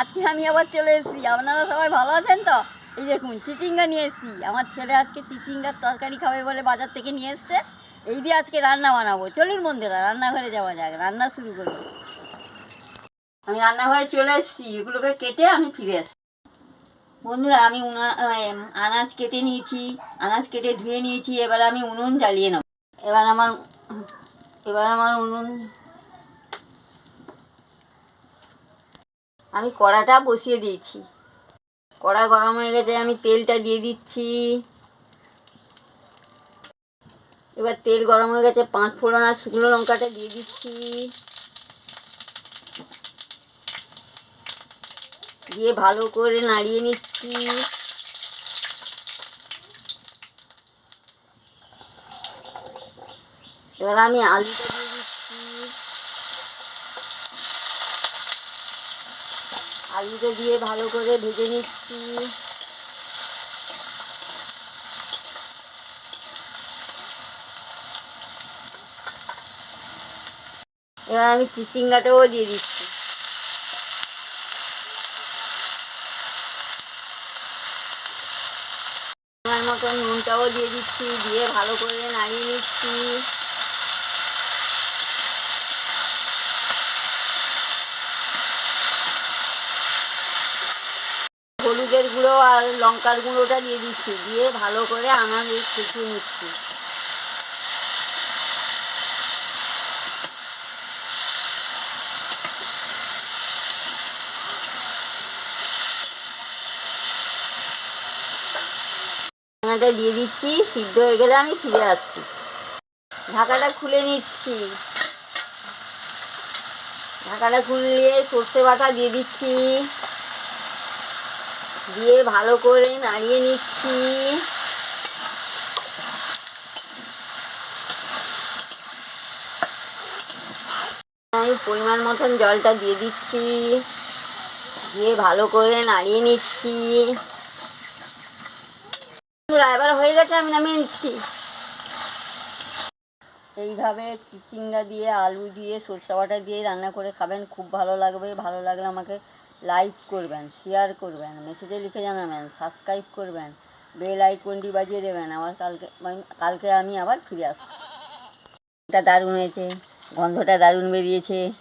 আজকে আমি আবার চলে এসেছি। আপনারা সবাই ভালো আছেন তো? এই দেখুন, চিচিঙ্গা নিয়ে এসেছি। আমার ছেলে আজকে চিচিঙ্গার তরকারি খাবে বলে বাজার থেকে নিয়ে এসছে। এই দিয়ে আজকে রান্না বানাবো। চলুন বন্ধুরা, রান্নাঘরে যাওয়া যাক। রান্না শুরু করব। আমি রান্নাঘরে চলে এসেছি। এগুলোকে কেটে আমি ফিরে আসছি বন্ধুরা, আমি আনাজ কেটে নিয়েছি। আনাজ কেটে ধুয়ে নিয়েছি। এবার আমি উনুন জ্বালিয়ে নেব। এবার আমার এবার আমার উনুন আমি কড়াটা বসিয়ে দিয়েছি। কড়া গরম হয়ে গেছে, আমি তেলটা দিয়ে দিচ্ছি। এবার তেল গরম হয়ে গেছে, পাঁচ ফোড়ন আর শুকনো লঙ্কাটা দিয়ে দিচ্ছি। দিয়ে ভালো করে নাড়িয়ে নিচ্ছি। এবার আমি আলুটা দিয়ে দিচ্ছি আলুটা দিয়ে ভালো করে ভেজে নিচ্ছি। এবার আমি চিচিঙ্গাটাও দিয়ে দিচ্ছি। আমার মতন নুনটাও দিয়ে দিচ্ছি, দিয়ে ভালো করে নাড়িয়ে নিচ্ছি। হলুদের গুঁড়ো আর লঙ্কার গুঁড়োটা দিয়ে দিচ্ছি। দিয়ে ভালো করে আনাজ কুচিয়ে নিচ্ছি। আনাটা দিয়ে দিচ্ছি, সিদ্ধ হয়ে গেলে আমি ফিরে আসছি। ঢাকাটা খুলে নিচ্ছি। ঢাকাটা খুলিয়ে সর্ষে বাটা দিয়ে দিচ্ছি। দিয়ে ভালো করে নাড়িয়ে নিচ্ছি। পরিমাণ মতন জলটা দিয়ে দিচ্ছি। দিয়ে ভালো করে নাড়িয়ে নিচ্ছি। এবার হয়ে গেছে, আমি নামিয়ে নিচ্ছি। এইভাবে চিচিঙ্গা দিয়ে, আলু দিয়ে, সরষে বাটা দিয়ে রান্না করে খাবেন। খুব ভালো লাগবে, ভালো লাগলে আমাকে লাইক করবেন শেয়ার করবেন মেসেজে লিখে জানাবেন সাবস্ক্রাইব করবেন বেল আইকনটি বাজিয়ে দেবেন। আমার কালকে আমি- কালকে আমি আবার ফিরে আসছি। দারুণ হয়েছে, গন্ধটা দারুণ বেরিয়েছে।